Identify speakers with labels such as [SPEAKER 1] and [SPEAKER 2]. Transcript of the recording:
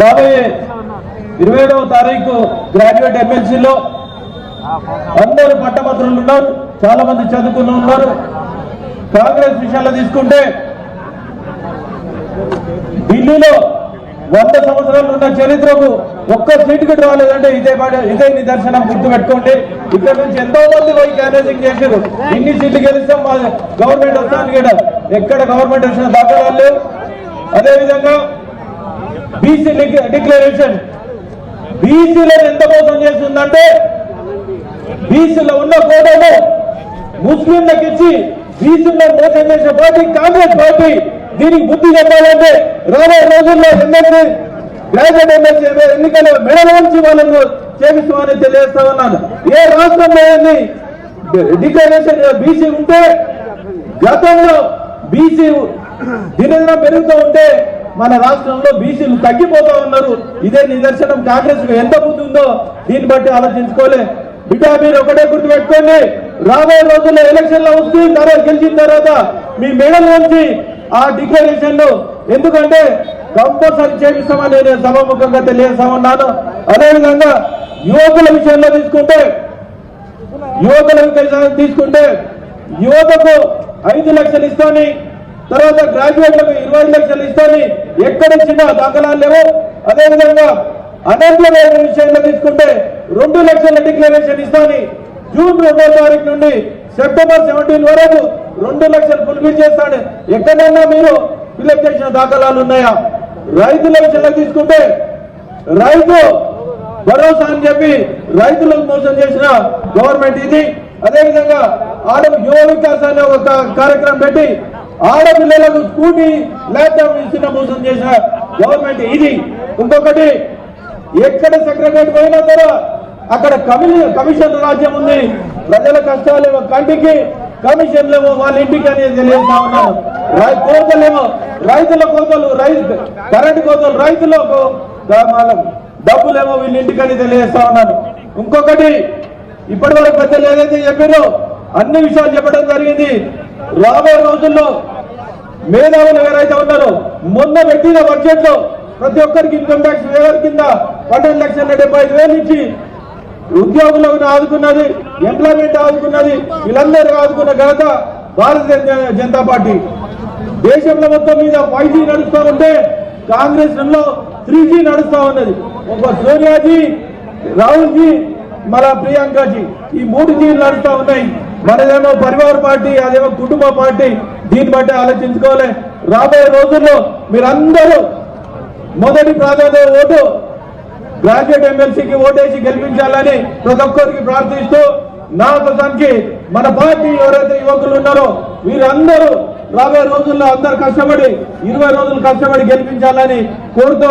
[SPEAKER 1] రాబోయే ఇరవై ఏడవ తారీఖు గ్రాడ్యుయేట్ ఎమ్మెల్సీలో అందరూ పట్టభద్రులు ఉన్నారు చాలా మంది చదువుకుని ఉన్నారు. కాంగ్రెస్ విషయాల్లో తీసుకుంటే ఢిల్లీలో వంద సంవత్సరాలు ఉన్న చరిత్రకు ఒక్క సీటుకి రాలేదంటే ఇదే ఇదే నిదర్శనం గుర్తు పెట్టుకోండి ఇక్కడ నుంచి ఎంతో మంది పోయి క్యాన్వసింగ్ చేశారు. ఇన్ని సీట్లు గెలిస్తాం మా గవర్నమెంట్ వస్తాను కూడా ఎక్కడ గవర్నమెంట్ వచ్చిన దాఖలాలు అదేవిధంగా బీసీ డిక్లరేషన్. బీసీలను ఎంత మోసం చేస్తుందంటే బీసీలో ఉన్న కోటను ముస్లింలకు ఇచ్చి బీసీలను మోసం చేసిన పార్టీ కాంగ్రెస్ పార్టీ. దీనికి బుద్ధి చెప్పాలంటే రాబోయే రోజుల్లో ఎమ్మెల్సీ గ్రాడ్యుయేట్ ఎమ్మెల్సీ ఎన్నికల్లో మెడలోంచి వాళ్ళను చేపిస్తామని తెలియజేస్తా ఉన్నాను. ఏ రాష్ట్రంలో డిక్లరేషన్ బీసీ ఉంటే గతంలో బీసీ దినదినం పెరుగుతూ ఉంటే మన రాష్ట్రంలో బీసీలు తగ్గిపోతా ఉన్నారు. ఇదే నిదర్శనం కాంగ్రెస్కు ఎంత బుద్ధి ఉందో దీన్ని బట్టి ఆలోచించుకోలే. బిడ్డా మీరు ఒకటే గుర్తు పెట్టుకోండి రాబోయే రోజుల్లో ఎలక్షన్లో వస్తే తర్వాత గెలిచిన తర్వాత మీ మెడల్ నుంచి ఆ డిక్లరేషన్ ఎందుకంటే కంపల్సరీ చేపిస్తామని నేను సభాముఖంగా తెలియజేస్తా ఉన్నాను అదేవిధంగా యువకుల విషయంలో తీసుకుంటే యువకుల విషయంలో తీసుకుంటే యువతకు ఐదు లక్షలు ఇస్తామని తర్వాత గ్రాడ్యుయేట్లకు ఇరవై లక్షలు ఇస్తాని ఎక్కడ ఇచ్చినా దాఖలాలు లేవు అదేవిధంగా అన్ఎంప్లాయ్మెంట్ విషయంలో తీసుకుంటే రెండు లక్షల డిక్లరేషన్ ఇస్తాని జూన్ రెండో తారీఖు నుండి సెప్టెంబర్ సెవెంటీన్ వరకు రెండు లక్షలు ఫుల్ఫిల్ చేస్తాడు. ఎక్కడైనా మీరు ఫిల్అప్ చేసిన దాఖలాలు ఉన్నాయా? రైతుల విషయంలో తీసుకుంటే రైతు భరోసా అని చెప్పి రైతులకు మోసం చేసిన గవర్నమెంట్ ఇది. అదేవిధంగా ఆడ యువ వికాసాన్ని ఒక కార్యక్రమం పెట్టి ఆడపిల్లలకు స్కూటీ ల్యాప్టాప్ ఇచ్చిన మోసం చేసిన గవర్నమెంట్ ఇది. ఇంకొకటి ఎక్కడ సెక్రటరీ పోయినా సరే అక్కడ కమిషన్ కమిషన్ రాజ్యం ఉంది. ప్రజల కష్టాలేమో కంటికి కమిషన్లేమో వాళ్ళ ఇంటికి అనేది తెలియజేస్తా ఉన్నాను. కోతలేమో రైతుల కోతలు రైతు కరెంటు కోతలు రైతులకు డబ్బులేమో వీళ్ళ ఇంటికని తెలియజేస్తా ఉన్నాను. ఇంకొకటి ఇప్పటి వరకు పెద్దలు ఏదైతే చెప్పారో అన్ని విషయాలు చెప్పడం జరిగింది. రాబోయే రోజుల్లో మేధావులు ఎవరైతే ఉన్నారో మొన్న పెట్టిన బడ్జెట్లో ప్రతి ఒక్కరికి ఇన్కమ్ ట్యాక్స్ వేవర్ కింద పన్నెండు లక్షల డెబ్బై ఐదు వేలు ఇచ్చి ఉద్యోగులకు ఆదుకున్నది ఎంప్లాయ్మెంట్ ఆదుకున్నది వీళ్ళందరూ ఆదుకున్న ఘనత భారతీయ జనతా పార్టీ. దేశంలో మొత్తం మీద ఫైవ్ జీ నడుస్తూ ఉంటే కాంగ్రెస్లో త్రీ జీ నడుస్తూ ఉన్నది. ఒక సోనియాజీ రాహుల్ జీ మన ప్రియాంకజీ ఈ మూడు జీలు నడుస్తూ ఉన్నాయి. మనదేమో పరివార పార్టీ అదేమో కుటుంబ పార్టీ దీన్ని బట్టి ఆలోచించుకోవాలి. రాబోయే రోజుల్లో మీరందరూ మొదటి ప్రాధాన్యత ఓటు గ్రాడ్యుయేట్ ఎమ్మెల్సీకి ఓటేసి గెలిపించాలని ప్రతి ఒక్కరికి ప్రార్థిస్తూ నా ప్రధానికి మన పార్టీ ఎవరైతే యువకులు ఉన్నారో వీరందరూ రాబోయే రోజుల్లో అందరు కష్టపడి ఇరవై రోజులు కష్టపడి గెలిపించాలని కోరుతూ